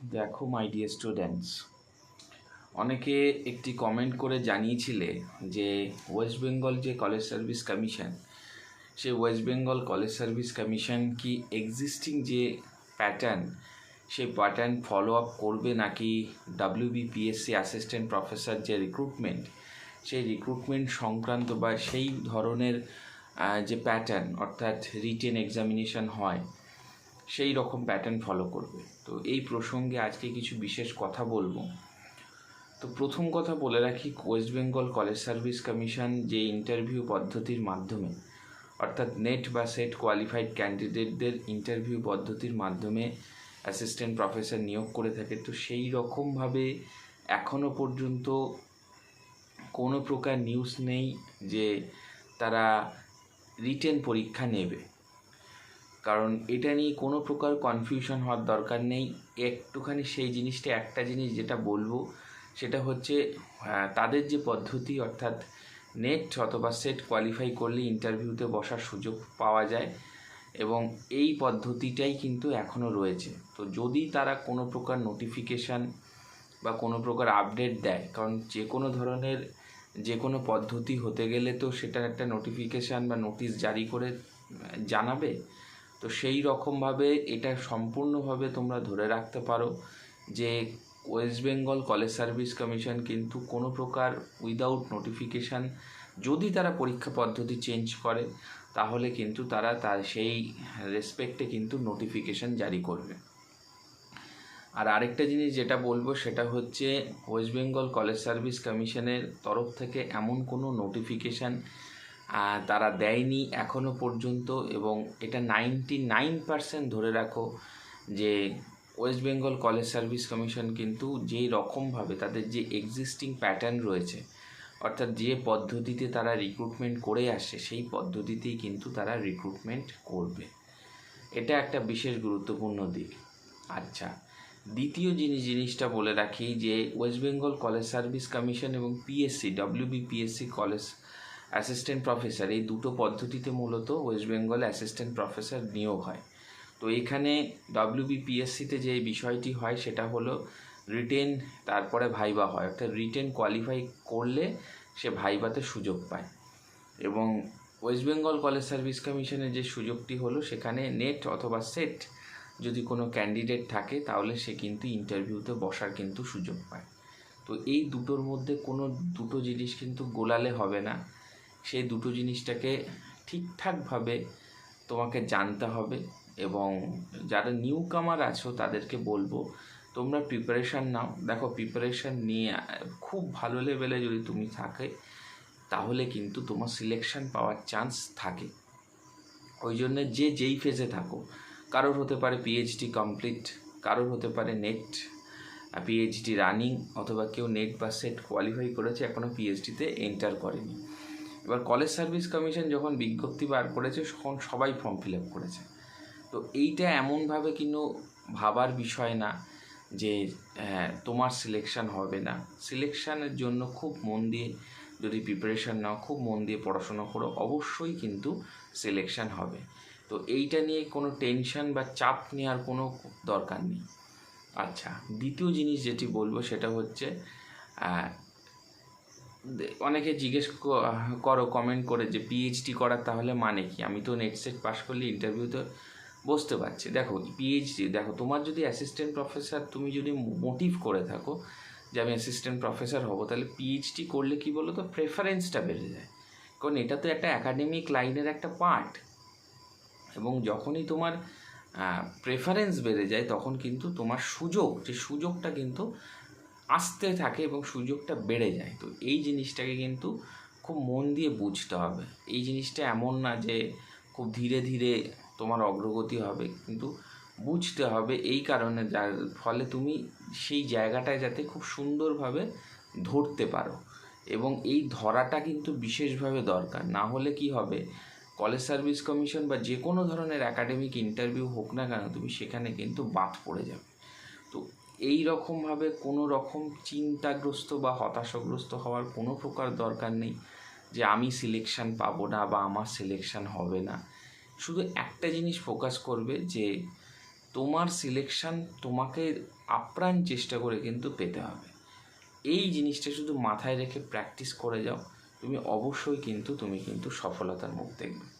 দেখো my dear students অনেকে একটি কমেন্ট করে জানিয়েছিলে যে ওয়েস্ট বেঙ্গল যে কলেজ সার্ভিস কমিশন সেই West Bengal college service commission কি এক্সিস্টিং যে প্যাটার্ন সেই প্যাটার্ন ফলো আপ করবে নাকি ডাব্লিউবিপিএসসি অ্যাসিস্ট্যান্ট প্রফেসর যে রিক্রুটমেন্ট সেই রিক্রুটমেন্ট সংক্রান্ত বা সেই ধরনের যে প্যাটার্ন অর্থাৎ রিটেন এক্সামিনেশন হয় সেই রকম প্যাটার্ন ফলো করবে। তো এই প্রসঙ্গে আজকে কিছু বিশেষ কথা বলব। তো প্রথম কথা বলে রাখি West Bengal college service commission যে ইন্টারভিউ পদ্ধতির মাধ্যমে, অর্থাৎ নেট বা সেট কোয়ালিফাইড ক্যান্ডিডেটদের ইন্টারভিউ পদ্ধতির মাধ্যমে অ্যাসিস্ট্যান্ট প্রফেসর নিয়োগ করে থাকে, তো সেই রকমভাবে এখনও পর্যন্ত কোনো প্রকার নিউজ নেই যে তারা রিটেন পরীক্ষা নেবে। কারণ এটা নিয়ে কোনো প্রকার কনফিউশন হওয়ার দরকার নেই। একটুখানি সেই জিনিসটা, একটা জিনিস যেটা বলব, সেটা হচ্ছে তাদের যে পদ্ধতি, অর্থাৎ নেট অথবা সেট কোয়ালিফাই করলে ইন্টারভিউতে বসার সুযোগ পাওয়া যায় এবং এই পদ্ধতিটাই কিন্তু এখনও রয়েছে। তো যদি তারা কোনো প্রকার নোটিফিকেশান বা কোনো প্রকার আপডেট দেয়, কারণ যে কোনো ধরনের যে কোনো পদ্ধতি হতে গেলে তো সেটার একটা নোটিফিকেশান বা নোটিশ জারি করে জানাবে তো সেই রকমভাবে এটা সম্পূর্ণভাবে তোমরা ধরে রাখতে পারো যে West Bengal college service commission কিন্তু কোনো প্রকার উইদাউট নোটিফিকেশান যদি তারা পরীক্ষা পদ্ধতি চেঞ্জ করে, তাহলে কিন্তু তারা তার সেই রেসপেক্টে কিন্তু নোটিফিকেশান জারি করবে। আর আরেকটা জিনিস যেটা বলব সেটা হচ্ছে ওয়েস্ট বেঙ্গল কলেজ সার্ভিস কমিশনের তরফ থেকে এমন কোনো নোটিফিকেশান তারা দেয়নি এখনও পর্যন্ত এবং এটা নাইনটি নাইন পার্সেন্ট ধরে রাখো যে West Bengal college service commission কিন্তু যেই রকমভাবে তাদের যে এক্সিস্টিং প্যাটার্ন রয়েছে, অর্থাৎ যে পদ্ধতিতে তারা রিক্রুটমেন্ট করে আসে, সেই পদ্ধতিতেই কিন্তু তারা রিক্রুটমেন্ট করবে। এটা একটা বিশেষ গুরুত্বপূর্ণ দিক। আচ্ছা দ্বিতীয় জিনিস জিনিসটা বলে রাখি যে West Bengal college service commission এবং PSC WBPSC college assistant professor এই দুটো পদ্ধতিতে মূলত ওয়েস্ট বেঙ্গল অ্যাসিস্ট্যান্ট প্রফেসর নিয়োগ হয়। তো এখানে ডব্লিউবিপিএসসিতে যে বিষয়টি হয়, সেটা হলো রিটেন তারপরে ভাইবা হয়। অর্থাৎ রিটেন কোয়ালিফাই করলে সে ভাইবাতে সুযোগ পায়। এবং ওয়েস্ট বেঙ্গল কলেজ সার্ভিস কমিশনের যে সুযোগটি হলো, সেখানে নেট অথবা সেট যদি কোনো ক্যান্ডিডেট থাকে, তাহলে সে কিন্তু ইন্টারভিউতে বসার কিন্তু সুযোগ পায়। তো এই দুটোর মধ্যে কোনো দুটো জিনিস কিন্তু গোলালে হবে না। সেই দুটো জিনিসটাকে ঠিকঠাকভাবে তোমাকে জানতে হবে এবং যারা নিউ কামার আছো তাদেরকে বলব, তোমরা প্রিপারেশান নাও। দেখো প্রিপারেশান নিয়ে খুব ভালো লেভেলে যদি তুমি থাকে, তাহলে কিন্তু তোমার সিলেকশন পাওয়ার চান্স থাকে। ওই জন্য যে যেই ফেজে থাকো, কারোর হতে পারে পিএইচডি কমপ্লিট কারোর হতে পারে নেট পিএইচডি রানিং অথবা কেউ নেট বা সেট কোয়ালিফাই করেছে এখনও পিএইচডিতে এন্টার করেনি। এবার কলেজ সার্ভিস কমিশন যখন বিজ্ঞপ্তি বার করেছে তখন সবাই ফর্ম ফিল আপ করেছে। তো এইটা এমনভাবে কিন্তু ভাবার বিষয় না যে হ্যাঁ, তোমার সিলেকশান হবে না। সিলেকশানের জন্য খুব মন দিয়ে যদি প্রিপারেশন নাও খুব মন দিয়ে পড়াশোনা করো অবশ্যই কিন্তু সিলেকশান হবে। তো এইটা নিয়ে কোনো টেনশন বা চাপ নেওয়ার কোনো দরকার নেই। আচ্ছা দ্বিতীয় জিনিস যেটি বলব সেটা হচ্ছে অনেকে জিজ্ঞেস করো কমেন্ট করে যে পিএইচডি করার তাহলে মানে কি? আমি তো নেট সেট পাস করলে ইন্টারভিউতে বসতে পারছি। দেখো পিএইচডি দেখো, তোমার যদি অ্যাসিস্ট্যান্ট প্রফেসর তুমি যদি মোটিভ করে থাকো যে আমি অ্যাসিস্ট্যান্ট প্রফেসর হব, তাহলে পিএইচডি করলে কি বলো তো প্রেফারেন্সটা বেড়ে যায়। কারণ এটা তো একটা একাডেমিক লাইনের একটা পার্ট এবং যখনই তোমার প্রেফারেন্স বেড়ে যায়, তখন কিন্তু তোমার সুযোগ, যে সুযোগটা কিন্তু আসতে থাকে এবং সুযোগটা বেড়ে যায়। তো এই জিনিসটাকে কিন্তু খুব মন দিয়ে বুঝতে হবে। এই জিনিসটা এমন না যে খুব ধীরে ধীরে তোমার অগ্রগতি হবে, কিন্তু বুঝতে হবে এই কারণে যার ফলে তুমি সেই জায়গাটায় যাতে খুব সুন্দরভাবে ধরতে পারো। এবং এই ধরাটা কিন্তু বিশেষভাবে দরকার। না হলে কি হবে? কলেজ সার্ভিস কমিশন বা যে কোনো ধরনের একাডেমিক ইন্টারভিউ হোক না কেন, তুমি সেখানে কিন্তু বাদ পড়ে যাবে। তো এই রকমভাবে কোনো রকম চিন্তাগ্রস্ত বা হতাশাগ্রস্ত হওয়ার কোনো প্রকার দরকার নেই যে আমি সিলেকশন পাবো না বা আমার সিলেকশন হবে না। শুধু একটা জিনিস ফোকাস করবে যে তোমার সিলেকশন তোমাকে আপ্রাণ চেষ্টা করে কিন্তু পেতে হবে। এই জিনিসটা শুধু মাথায় রেখে প্র্যাকটিস করে যাও, তুমি অবশ্যই কিন্তু, তুমি কিন্তু সফলতার মুখ দেখবে।